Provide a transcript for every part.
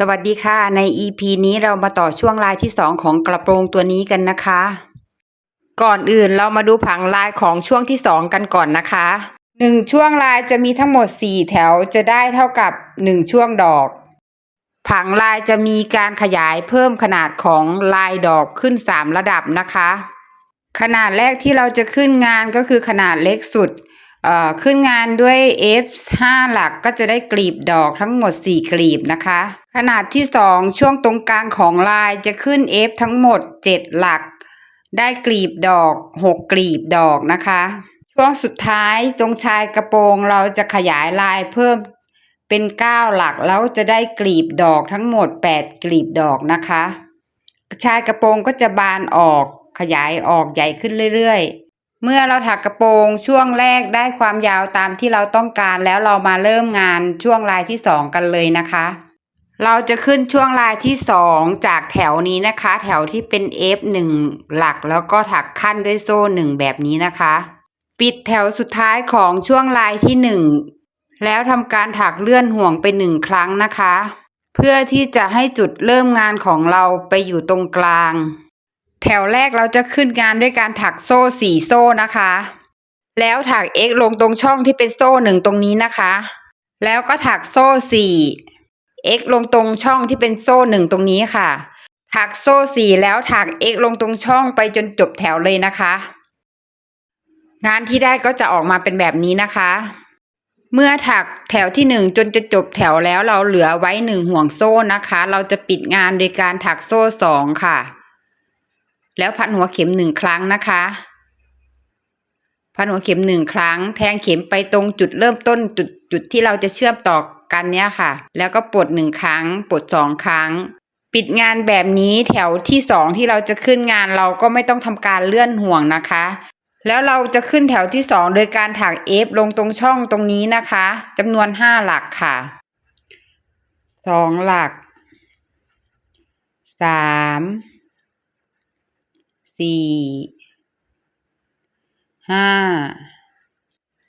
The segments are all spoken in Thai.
สวัสดีค่ะ ใน EP นี้เรามาต่อช่วงลายที่ 2 ของกระโปรงตัวนี้กันนะคะ ก่อนอื่นเรามาดูผังลายของช่วงที่ 2 กันก่อนนะคะหนึ่งช่วงลายจะมีทั้งหมด 4 แถวจะได้เท่ากับ 1 ช่วงดอก ผังลายจะมีการขยายเพิ่มขนาดของลายดอกขึ้น 3 ระดับนะคะ ขนาดแรกที่เราจะขึ้นงานก็คือขนาดเล็กสุด ขึ้นงานด้วย F 5หลักก็จะได้กลีบดอกทั้งหมด 4 กลีบนะคะ ขนาดที่ 2 ช่วงตรงกลางของลายจะขึ้น F ทั้งหมด 7 หลัก ได้กลีบดอก 6 กลีบดอกนะคะ ช่วงสุดท้ายตรงชายกระโปรงเราจะขยายลายเพิ่มเป็น 9 หลักแล้วจะได้กลีบดอกทั้งหมด 8 กลีบดอกนะคะ ชายกระโปรงก็จะบานออกขยายออกใหญ่ขึ้นเรื่อยๆ เมื่อเราถักกระโปรงช่วงแรกได้ความยาวตามที่เราต้องการแล้วเรามาเริ่มงานช่วงลายที่สองกันเลยนะคะ เราจะขึ้นช่วงลายที่สองจากแถวนี้นะคะ แถวที่เป็น F หนึ่งหลักแล้วก็ถักขั้นด้วยโซ่หนึ่งแบบนี้นะคะ ปิดแถวสุดท้ายของช่วงลายที่หนึ่งแล้วทำการถักเลื่อนห่วงไปหนึ่งครั้งนะคะ เพื่อที่จะให้จุดเริ่มงานของเราไปอยู่ตรงกลาง แถวแรกเราจะขึ้นงานด้วยการถักโซ่สี่โซ่นะคะ แล้วถัก x ลงตรงช่องที่เป็นโซ่หนึ่งตรงนี้นะคะ แล้วก็ถักโซ่สี่ x ลงตรงช่องที่เป็นโซ่หนึ่งตรงนี้ค่ะ ถักโซ่สี่แล้วถัก x ลงตรงช่องไปจนจบแถวเลยนะคะ งานที่ได้ก็จะออกมาเป็นแบบนี้นะคะ เมื่อถักแถวที่หนึ่งจนจะจบแถวแล้วเราเหลือไว้หนึ่งห่วงโซ่นะคะ เราจะปิดงานโดยการถักโซ่สองค่ะ แล้วพันหัวเข็มหนึ่งครั้งนะคะ พันหัวเข็มหนึ่งครั้ง แทงเข็มไปตรงจุดเริ่มต้นจุดจุดที่เราจะเชื่อมต่อกันเนี้ยค่ะ แล้วก็ปลดหนึ่งครั้ง ปลดสองครั้ง ปิดงานแบบนี้แถวที่สองที่เราจะขึ้นงานเราก็ไม่ต้องทำการเลื่อนห่วงนะคะ แล้วเราจะขึ้นแถวที่สองโดยการถักเอฟลงตรงช่องตรงนี้นะคะจำนวนห้าหลักค่ะสองหลักสาม สี่ห้า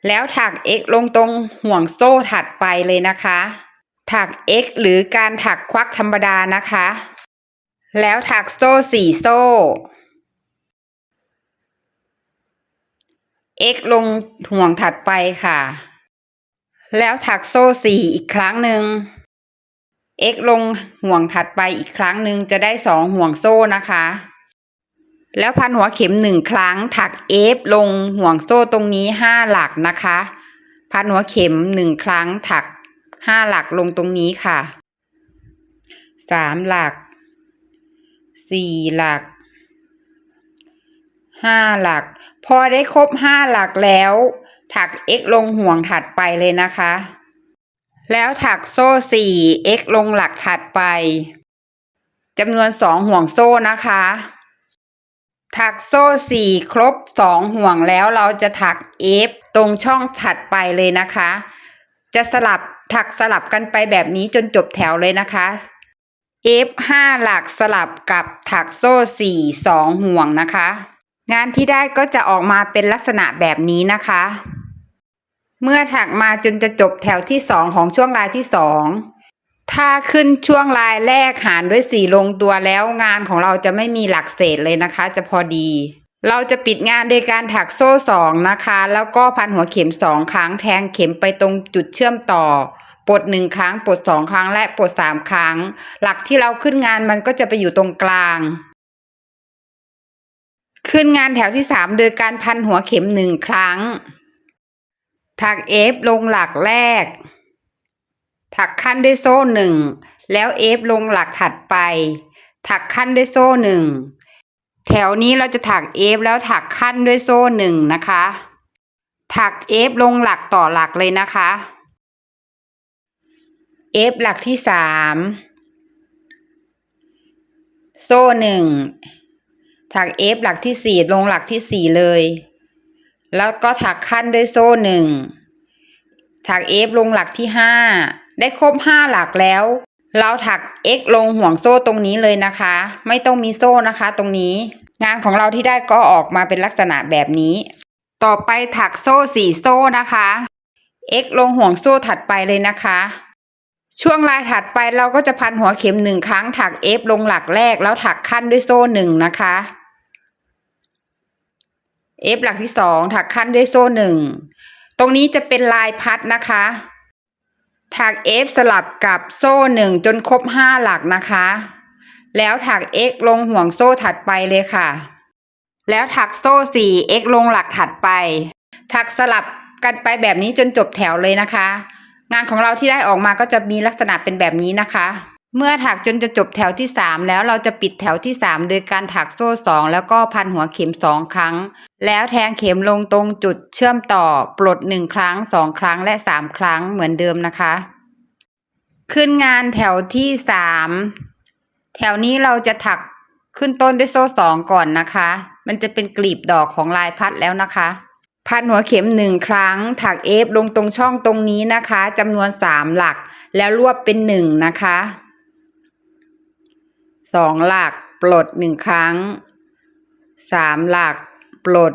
แล้วถัก x ลงตรงห่วงโซ่ถัดไปเลยนะคะ ถัก x หรือการถักควักธรรมดานะคะ แล้วถักโซ่สี่โซ่ x ลงห่วงถัดไปค่ะ แล้วถักโซ่สี่อีกครั้งหนึ่ง x ลงห่วงถัดไปอีกครั้งหนึ่งจะได้สองห่วงโซ่นะคะ แล้วพันหัวเข็มหนึ่งครั้ง ถัก f ลงห่วงโซ่ตรงนี้ห้าหลักนะคะ พันหัวเข็มหนึ่งครั้ง ถักห้าหลักลงตรงนี้ค่ะสามหลักสี่หลักห้าหลัก พอได้ครบห้าหลักแล้ว ถัก x ลงห่วงถัดไปเลยนะคะ แล้วถักโซ่สี่ x ลงหลักถัดไปจำนวนสองห่วงโซ่นะคะ ถักโซ่สี่ครบสองห่วงแล้วเราจะถัก f ตรงช่องถัดไปเลยนะคะ จะสลับถักสลับกันไปแบบนี้จนจบแถวเลยนะคะ f ห้าหลักสลับกับถักโซ่สี่สองห่วงนะคะ งานที่ได้ก็จะออกมาเป็นลักษณะแบบนี้นะคะ เมื่อถักมาจนจะจบแถวที่สองของช่วงลายที่สอง ถ้าขึ้นช่วงลายแรกหารด้วยสี่ลงตัวแล้วงานของเราจะไม่มีหลักเศษเลยนะคะ จะพอดี เราจะปิดงานโดยการถักโซ่สองนะคะ แล้วก็พันหัวเข็มสองครั้งแทงเข็มไปตรงจุดเชื่อมต่อปลดหนึ่งครั้งปลดสองครั้งและปลดสามครั้ง หลักที่เราขึ้นงานมันก็จะไปอยู่ตรงกลาง ขึ้นงานแถวที่สามโดยการพันหัวเข็มหนึ่งครั้ง ถักเอฟลงหลักแรก ถักขั้นด้วยโซ่หนึ่งแล้วเอฟลงหลักถัดไป ถักขั้นด้วยโซ่หนึ่งแถวนี้เราจะถักเอฟแล้วถักขั้นด้วยโซ่หนึ่งนะคะ ถักเอฟลงหลักต่อหลักเลยนะคะเอฟหลักที่สามโซ่หนึ่งถักเอฟหลักที่สี่ลงหลักที่สี่เลย แล้วก็ถักขั้นด้วยโซ่หนึ่งถักเอฟลงหลักที่ห้า ได้ครบห้าหลักแล้ว เราถัก x ลงห่วงโซ่ตรงนี้เลยนะคะ ไม่ต้องมีโซ่นะคะ ตรงนี้ งานของเราที่ได้ก็ออกมาเป็นลักษณะแบบนี้ ต่อไปถักโซ่สี่โซ่นะคะ x ลงห่วงโซ่ถัดไปเลยนะคะ ช่วงลายถัดไปเราก็จะพันหัวเข็มหนึ่งครั้งถัก F ลงหลักแรกแล้วถักขั้นด้วยโซ่หนึ่งนะคะ F หลักที่สองถักขั้นด้วยโซ่หนึ่งตรงนี้จะเป็นลายพัดนะคะ ถัก F สลับกับโซ่หนึ่งจนครบห้าหลักนะคะ แล้วถัก X ลงห่วงโซ่ถัดไปเลยค่ะ แล้วถักโซ่สี่ X ลงหลักถัดไป ถักสลับกันไปแบบนี้จนจบแถวเลยนะคะ งานของเราที่ได้ออกมาก็จะมีลักษณะเป็นแบบนี้นะคะ เมื่อถักจนจะจบแถวที่สามแล้วเราจะปิดแถวที่สามโดยการถักโซ่สองแล้วก็พันหัวเข็มสองครั้ง แล้วแทงเข็มลงตรงจุดเชื่อมต่อปลดหนึ่งครั้งสองครั้งและสามครั้งเหมือนเดิมนะคะ ขึ้นงานแถวที่สามแถวนี้เราจะถักขึ้นต้นด้วยโซ่สองก่อนนะคะ มันจะเป็นกลีบดอกของลายพัดแล้วนะคะ พันหัวเข็มหนึ่งครั้ง ถักเอฟลงตรงช่องตรงนี้นะคะจำนวนสามหลัก แล้วรวบเป็นหนึ่งนะคะ สองหลักปลดหนึ่งครั้งสามหลักปลด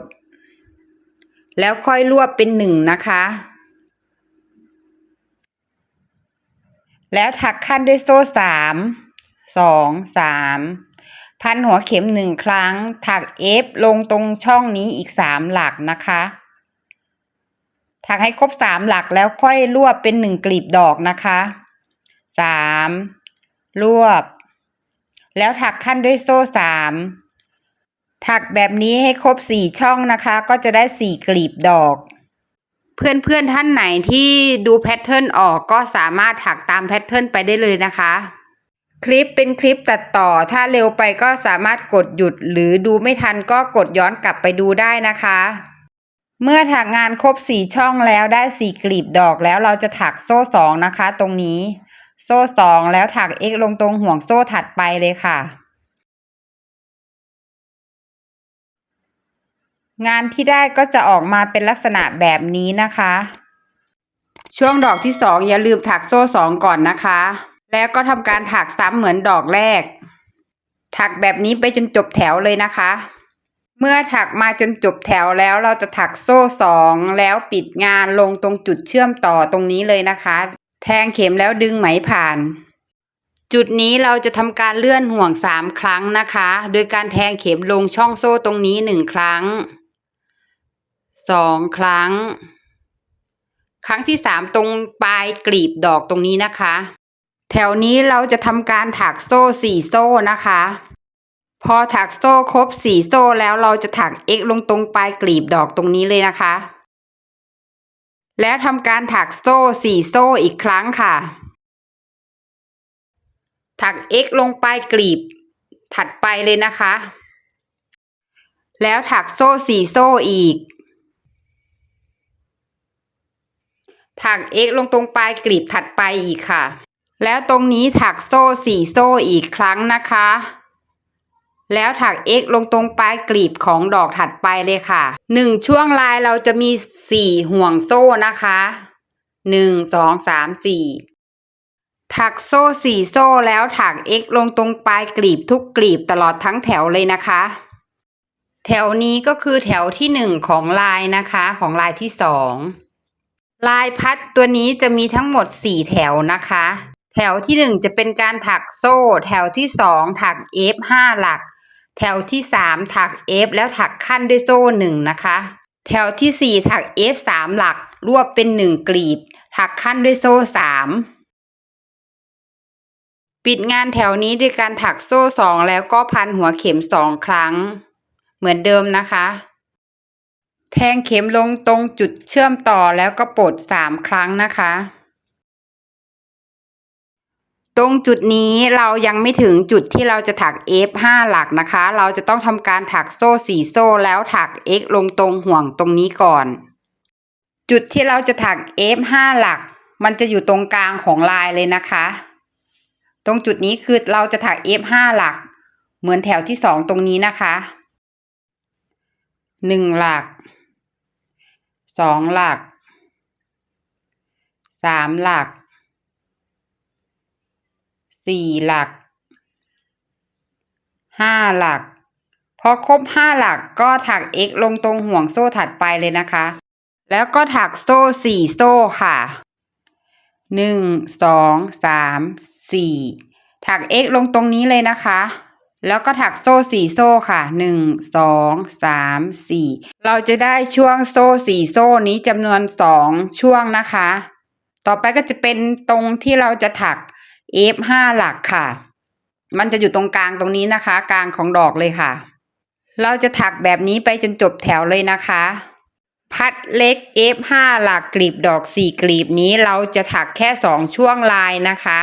แล้วค่อยรวบเป็นหนึ่งนะคะ แล้วถักขั้นด้วยโซ่สามสองสามพันหัวเข็มหนึ่งครั้ง ถักเอฟลงตรงช่องนี้อีกสามหลักนะคะ ถักให้ครบสามหลักแล้วค่อยรวบเป็นหนึ่งกลีบดอกนะคะสามรวบ แล้วถักขั้นด้วยโซ่สามถักแบบนี้ให้ครบสี่ช่องนะคะ ก็จะได้สี่กลีบดอก เพื่อนๆท่านไหนที่ดูแพทเทิร์นออกก็สามารถถักตามแพทเทิร์นไปได้เลยนะคะ คลิปเป็นคลิปตัดต่อ ถ้าเร็วไปก็สามารถกดหยุดหรือดูไม่ทันก็กดย้อนกลับไปดูได้นะคะ เมื่อถักงานครบสี่ช่องแล้วได้สี่กลีบดอกแล้วเราจะถักโซ่สองนะคะ ตรงนี้ โซ่สองแล้วถัก x ลงตรงห่วงโซ่ถัดไปเลยค่ะ งานที่ได้ก็จะออกมาเป็นลักษณะแบบนี้นะคะ ช่วงดอกที่สองอย่าลืมถักโซ่สองก่อนนะคะ แล้วก็ทำการถักซ้ำเหมือนดอกแรก ถักแบบนี้ไปจนจบแถวเลยนะคะ เมื่อถักมาจนจบแถวแล้วเราจะถักโซ่สองแล้วปิดงานลงตรงจุดเชื่อมต่อตรงนี้เลยนะคะ แทงเข็มแล้วดึงไหมผ่าน จุดนี้เราจะทำการเลื่อนห่วงสามครั้งนะคะ โดยการแทงเข็มลงช่องโซ่ตรงนี้หนึ่งครั้งสองครั้ง ครั้งที่สามตรงปลายกลีบดอกตรงนี้นะคะ แถวนี้เราจะทำการถักโซ่สี่โซ่นะคะ พอถักโซ่ครบสี่โซ่แล้วเราจะถัก x ลงตรงปลายกลีบดอกตรงนี้เลยนะคะ แล้วทำการถักโซ่สี่โซ่อีกครั้งค่ะ ถัก x ลงปลายกลีบ ถัดไปเลยนะคะ แล้วถักโซ่สี่โซ่อีก ถัก x ลงตรงปลายกลีบถัดไปอีกค่ะ แล้วตรงนี้ถักโซ่สี่โซ่อีกครั้งนะคะ แล้วถัก x ลงตรงปลายกลีบของดอกถัดไปเลยค่ะหนึ่งช่วงลายเราจะมี สี่ห่วงโซ่นะคะหนึ่งสองสามสี่ถักโซ่สี่โซ่แล้วถัก x ลงตรงปลายกลีบทุกกลีบตลอดทั้งแถวเลยนะคะ แถวนี้ก็คือแถวที่หนึ่งของลายนะคะของลายที่สองลายพัดตัวนี้จะมีทั้งหมดสี่แถวนะคะ แถวที่หนึ่งจะเป็นการถักโซ่ แถวที่สองถัก f ห้าหลัก แถวที่สามถัก f แล้วถักขั้นด้วยโซ่หนึ่งนะคะ แถวที่สี่ถัก f สามหลัก รวบเป็นหนึ่งกลีบ ถักขั้นด้วยโซ่สามปิดงานแถวนี้ด้วยการถักโซ่สองแล้วก็พันหัวเข็มสองครั้ง เหมือนเดิมนะคะ แทงเข็มลงตรงจุดเชื่อมต่อแล้วก็ปลดสามครั้งนะคะ ตรงจุดนี้เรายังไม่ถึงจุดที่เราจะถัก F ห้าหลักนะคะ เราจะต้องทำการถักโซ่สี่โซ่แล้วถัก X ลงตรงห่วงตรงนี้ก่อน จุดที่เราจะถัก F ห้าหลัก มันจะอยู่ตรงกลางของลายเลยนะคะ ตรงจุดนี้คือเราจะถัก F ห้าหลัก เหมือนแถวที่สองตรงนี้นะคะหนึ่งหลักสองหลักสามหลัก สี่หลักห้าหลัก พอครบห้าหลักก็ถัก x ลงตรงห่วงโซ่ถัดไปเลยนะคะ แล้วก็ถักโซ่สี่โซ่ค่ะหนึ่งสองสามสี่ถัก x ลงตรงนี้เลยนะคะ แล้วก็ถักโซ่สี่โซ่ค่ะหนึ่งสองสามสี่เราจะได้ช่วงโซ่สี่โซ่นี้จำนวนสองช่วงนะคะ ต่อไปก็จะเป็นตรงที่เราจะถัก f ห้าหลักค่ะ มันจะอยู่ตรงกลางตรงนี้นะคะ กลางของดอกเลยค่ะ เราจะถักแบบนี้ไปจนจบแถวเลยนะคะ พัดเล็ก F5 หลักกลีบดอกสี่กลีบนี้เราจะถักแค่สองช่วงลายนะคะ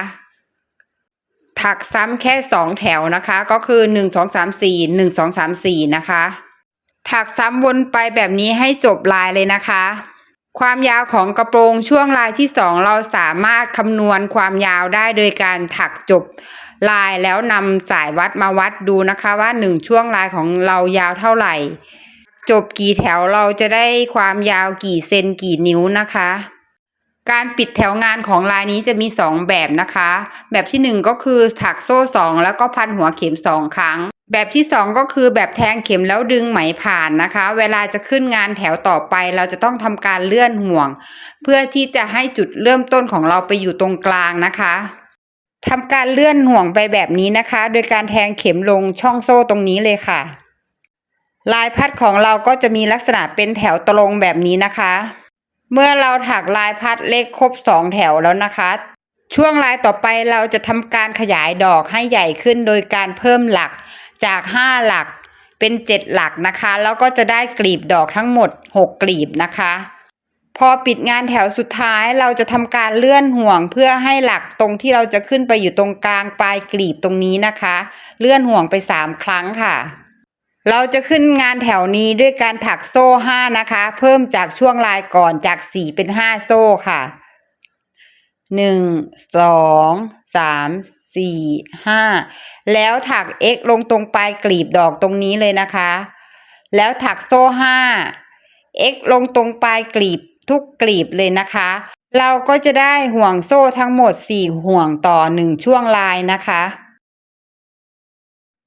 ถักซ้ำแค่สองแถวนะคะ ก็คือหนึ่งสองสามสี่หนึ่งสองสามสี่นะคะ ถักซ้ำวนไปแบบนี้ให้จบลายเลยนะคะ ความยาวของกระโปรงช่วงลายที่สองเราสามารถคำนวณความยาวได้โดยการถักจบลายแล้วนำสายวัดมาวัดดูนะคะว่าหนึ่งช่วงลายของเรายาวเท่าไหร่ จบกี่แถวเราจะได้ความยาวกี่เซนกี่นิ้วนะคะ การปิดแถวงานของลายนี้จะมีสองแบบนะคะ แบบที่หนึ่งก็คือถักโซ่สองแล้วก็พันหัวเข็มสองครั้ง แบบที่สองก็คือแบบแทงเข็มแล้วดึงไหมผ่านนะคะ เวลาจะขึ้นงานแถวต่อไป เราจะต้องทำการเลื่อนห่วง เพื่อที่จะให้จุดเริ่มต้นของเราไปอยู่ตรงกลางนะคะทำการเลื่อนห่วงไปแบบนี้นะคะ โดยการแทงเข็มลงช่องโซ่ตรงนี้เลยค่ะ ลายพัดของเราก็จะมีลักษณะเป็นแถวตรงแบบนี้นะคะ เมื่อเราถักลายพัดเลขครบสองแถวแล้วนะคะ ช่วงลายต่อไปเราจะทำการขยายดอกให้ใหญ่ขึ้นโดยการเพิ่มหลัก จากห้าหลักเป็นเจ็ดหลักนะคะ แล้วก็จะได้กลีบดอกทั้งหมดหกกลีบนะคะ พอปิดงานแถวสุดท้ายเราจะทำการเลื่อนห่วงเพื่อให้หลักตรงที่เราจะขึ้นไปอยู่ตรงกลางปลายกลีบตรงนี้นะคะ เลื่อนห่วงไปสามครั้งค่ะเราจะขึ้นงานแถวนี้ด้วยการถักโซ่ห้านะคะ เพิ่มจากช่วงลายก่อนจากสี่เป็นห้าโซ่ค่ะ หนึ่งสองสามสี่ห้าแล้วถัก x ลงตรงปลายกลีบดอกตรงนี้เลยนะคะ แล้วถักโซ่ห้า x ลงตรงปลายกลีบทุกกลีบเลยนะคะ เราก็จะได้ห่วงโซ่ทั้งหมดสี่ห่วงต่อหนึ่งช่วงลายนะคะ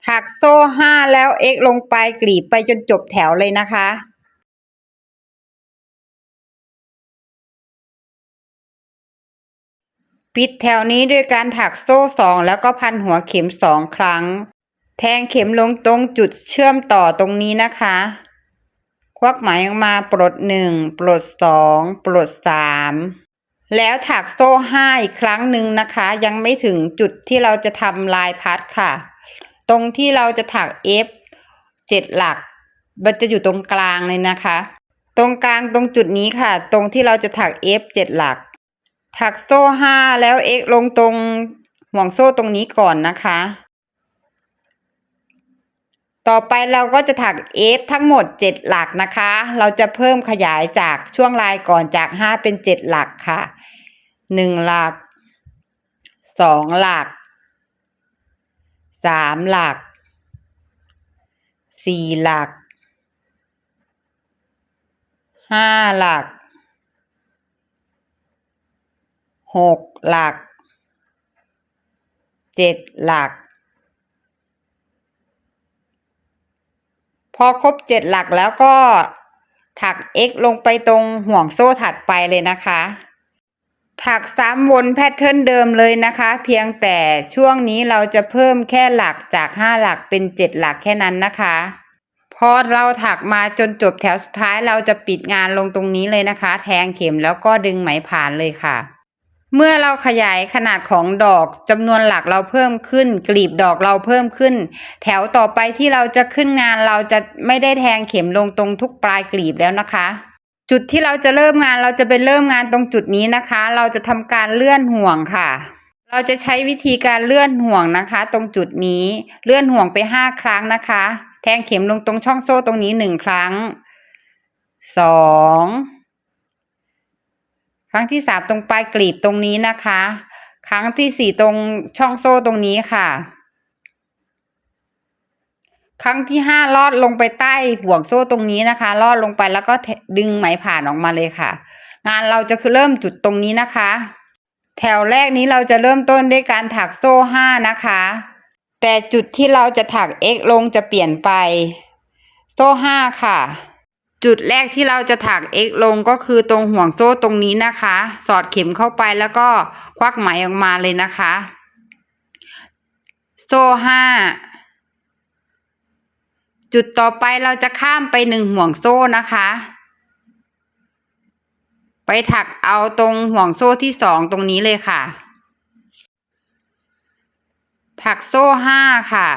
ถักโซ่ห้าแล้ว x ลงปลายกลีบไปจนจบแถวเลยนะคะ ปิดแถวนี้ด้วยการถักโซ่สองแล้วก็พันหัวเข็มสองครั้ง แทงเข็มลงตรงจุดเชื่อมต่อตรงนี้นะคะ ควักไหมออกมาปลดหนึ่งปลดสองปลดสามแล้วถักโซ่ห้าอีกครั้งหนึ่งนะคะ ยังไม่ถึงจุดที่เราจะทำลายพัดค่ะ ตรงที่เราจะถัก F เจ็ดหลัก มันจะอยู่ตรงกลางเลยนะคะ ตรงกลางตรงจุดนี้ค่ะ ตรงที่เราจะถัก F เจ็ดหลัก ถักโซ่ห้าแล้ว x ลงตรงห่วงโซ่ตรงนี้ก่อนนะคะ ต่อไปเราก็จะถัก f ทั้งหมดเจ็ดหลักนะคะ เราจะเพิ่มขยายจากช่วงลายก่อนจากห้าเป็นเจ็ดหลักค่ะหนึ่งหลักสองหลักสามหลักสี่หลักห้าหลัก หกหลักเจ็ดหลัก พอครบเจ็ดหลักแล้วก็ถัก x ลงไปตรงห่วงโซ่ถัดไปเลยนะคะ ถักซ้ำวนแพทเทิร์นเดิมเลยนะคะ เพียงแต่ช่วงนี้เราจะเพิ่มแค่หลักจากห้าหลักเป็นเจ็ดหลักแค่นั้นนะคะพอเราถักมาจนจบแถวสุดท้ายเราจะปิดงานลงตรงนี้เลยนะคะ แทงเข็มแล้วก็ดึงไหมผ่านเลยค่ะ เมื่อเราขยายขนาดของดอกจำนวนหลักเราเพิ่มขึ้น กลีบดอกเราเพิ่มขึ้น แถวต่อไปที่เราจะขึ้นงานเราจะไม่ได้แทงเข็มลงตรงทุกปลายกลีบแล้วนะคะ จุดที่เราจะเริ่มงานเราจะไปเริ่มงานตรงจุดนี้นะคะ เราจะทำการเลื่อนห่วงค่ะ เราจะใช้วิธีการเลื่อนห่วงนะคะ ตรงจุดนี้เลื่อนห่วงไปห้าครั้งนะคะ แทงเข็มลงตรงช่องโซ่ตรงนี้หนึ่งครั้งสอง ครั้งที่สามตรงปลายกลีบตรงนี้นะคะ ครั้งที่สี่ตรงช่องโซ่ตรงนี้ค่ะ ครั้งที่ห้าลอดลงไปใต้ห่วงโซ่ตรงนี้นะคะ ลอดลงไปแล้วก็ดึงไหมผ่านออกมาเลยค่ะ งานเราจะคือเริ่มจุดตรงนี้นะคะ แถวแรกนี้เราจะเริ่มต้นด้วยการถักโซ่ห้านะคะ แต่จุดที่เราจะถัก x ลงจะเปลี่ยนไป โซ่ห้าค่ะ จุดแรกที่เราจะถัก x ลงก็คือตรงห่วงโซ่ตรงนี้นะคะ สอดเข็มเข้าไปแล้วก็ควักไหมออกมาเลยนะคะ โซ่ห้าจุดต่อไปเราจะข้ามไปหนึ่งห่วงโซ่นะคะ ไปถักเอาตรงห่วงโซ่ที่สองตรงนี้เลยค่ะ ถักโซ่ห้าค่ะ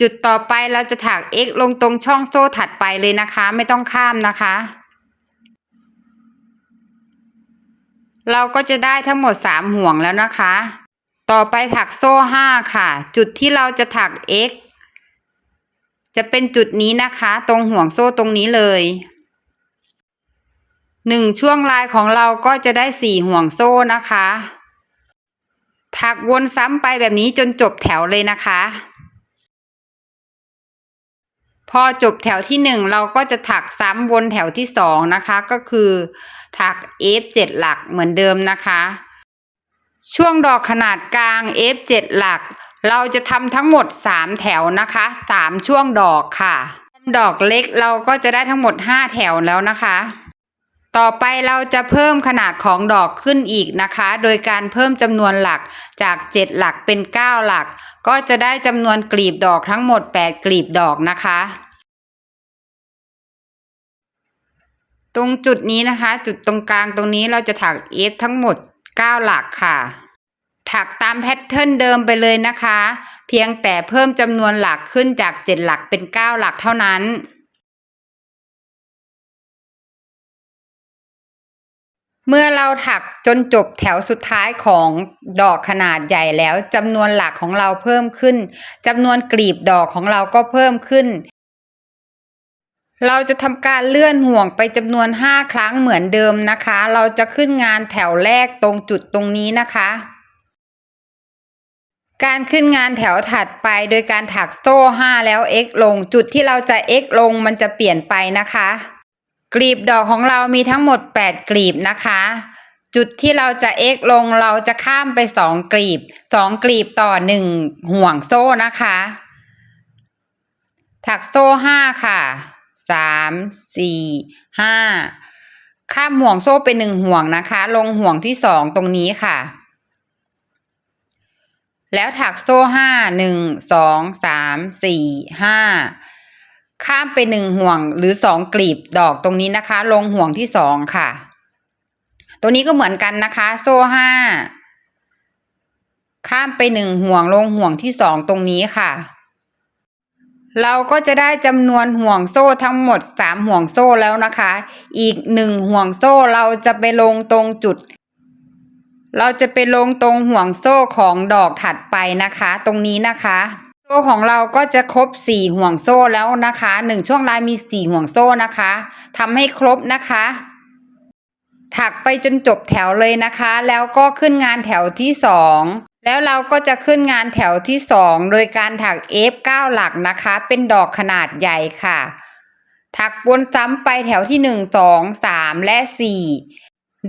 จุดต่อไปเราจะถัก x ลงตรงช่องโซ่ถัดไปเลยนะคะ ไม่ต้องข้ามนะคะ เราก็จะได้ทั้งหมดสามห่วงแล้วนะคะ ต่อไปถักโซ่ห้าค่ะ จุดที่เราจะถัก x จะเป็นจุดนี้นะคะ ตรงห่วงโซ่ตรงนี้เลยหนึ่งช่วงลายของเราก็จะได้สี่ห่วงโซ่นะคะ ถักวนซ้ำไปแบบนี้จนจบแถวเลยนะคะ พอจบแถวที่หนึ่งเราก็จะถักซ้ำวนแถวที่สองนะคะ ก็คือ ถัก F7 หลักเหมือนเดิมนะคะ ช่วงดอกขนาดกลาง F7 หลัก เราจะทำทั้งหมด 3 แถวนะคะ3ช่วงดอกค่ะดอกเล็กเราก็จะได้ทั้งหมด 5 แถวแล้วนะคะ ต่อไปเราจะเพิ่มขนาดของดอกขึ้นอีกนะคะ โดยการเพิ่มจำนวนหลักจาก 7 หลักเป็น 9 หลัก ก็จะได้จำนวนกลีบดอกทั้งหมด 8 กลีบดอกนะคะ ตรงจุดนี้นะคะ จุดตรงกลางตรงนี้เราจะถัก F ทั้งหมด 9 หลักค่ะ ถักตามแพทเทิร์นเดิมไปเลยนะคะ เพียงแต่เพิ่มจำนวนหลักขึ้นจาก 7 หลักเป็น 9 หลักเท่านั้น เมื่อเราถักจนจบแถวสุดท้ายของดอกขนาดใหญ่แล้วจำนวนหลักของเราเพิ่มขึ้นจำนวนกลีบดอกของเราก็เพิ่มขึ้น เราจะทำการเลื่อนห่วงไปจำนวน 5 ครั้งเหมือนเดิมนะคะ เราจะขึ้นงานแถวแรกตรงจุดตรงนี้นะคะ การขึ้นงานแถวถัดไปโดยการถักโซ่ 5 แล้ว x ลงจุดที่เราจะ x ลงมันจะเปลี่ยนไปนะคะ กลีบดอกของเรามีทั้งหมด 8 กลีบนะคะ จุดที่เราจะ x ลงเราจะข้ามไป 2 กลีบ 2 กลีบต่อ 1 ห่วงโซ่นะคะ ถักโซ่ 5 ค่ะ 3 4 5 ข้ามห่วงโซ่ไปหนึ่งห่วงนะคะ ลงห่วงที่สองตรงนี้ค่ะแล้วถักโซ่ห้าหนึ่งสองสามสี่ห้า ข้ามไปหนึ่งห่วงหรือสองกลีบดอกตรงนี้นะคะ ลงห่วงที่สองค่ะ ตัวนี้ก็เหมือนกันนะคะ โซ่ห้าข้ามไปหนึ่งห่วงลงห่วงที่สองตรงนี้ค่ะ เราก็จะได้จำนวนห่วงโซ่ทั้งหมดสามห่วงโซ่แล้วนะคะ อีกหนึ่งห่วงโซ่เราจะไปลงตรงจุด เราจะไปลงตรงห่วงโซ่ของดอกถัดไปนะคะ ตรงนี้นะคะ โซ่ของเราก็จะครบสี่ห่วงโซ่แล้วนะคะหนึ่งช่วงลายมีสี่ห่วงโซ่นะคะทำให้ครบนะคะ ถักไปจนจบแถวเลยนะคะ แล้วก็ขึ้นงานแถวที่สองแล้วเราก็จะขึ้นงานแถวที่สองโดยการถัก F9 หลักนะคะ เป็นดอกขนาดใหญ่ค่ะ ถักวนซ้ำไปแถวที่หนึ่งสองสามและสี่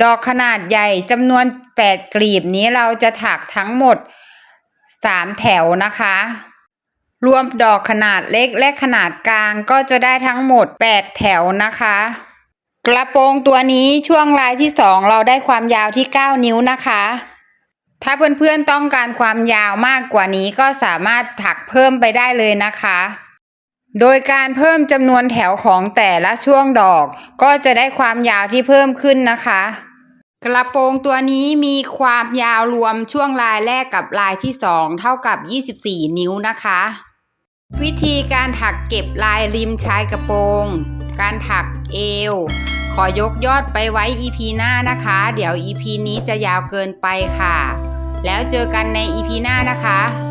ดอกขนาดใหญ่จำนวนแปดกลีบนี้เราจะถักทั้งหมดสามแถวนะคะ รวมดอกขนาดเล็กและขนาดกลางก็จะได้ทั้งหมดแปดแถวนะคะ กระโปรงตัวนี้ช่วงลายที่สองเราได้ความยาวที่เก้านิ้วนะคะ ถ้าเพื่อนๆต้องการความยาวมากกว่านี้ก็สามารถถักเพิ่มไปได้เลยนะคะ โดยการเพิ่มจำนวนแถวของแต่ละช่วงดอก ก็จะได้ความยาวที่เพิ่มขึ้นนะคะกระโปรงตัวนี้มีความยาวรวมช่วงลายแรกกับลายที่สองเท่ากับ 24 นิ้วนะคะ วิธีการถักเก็บลายริมชายกระโปรง การถักเอว ขอยกยอดไปไว้ EP หน้านะคะ เดี๋ยว EP นี้จะยาวเกินไปค่ะ แล้วเจอกันใน EP หน้านะคะ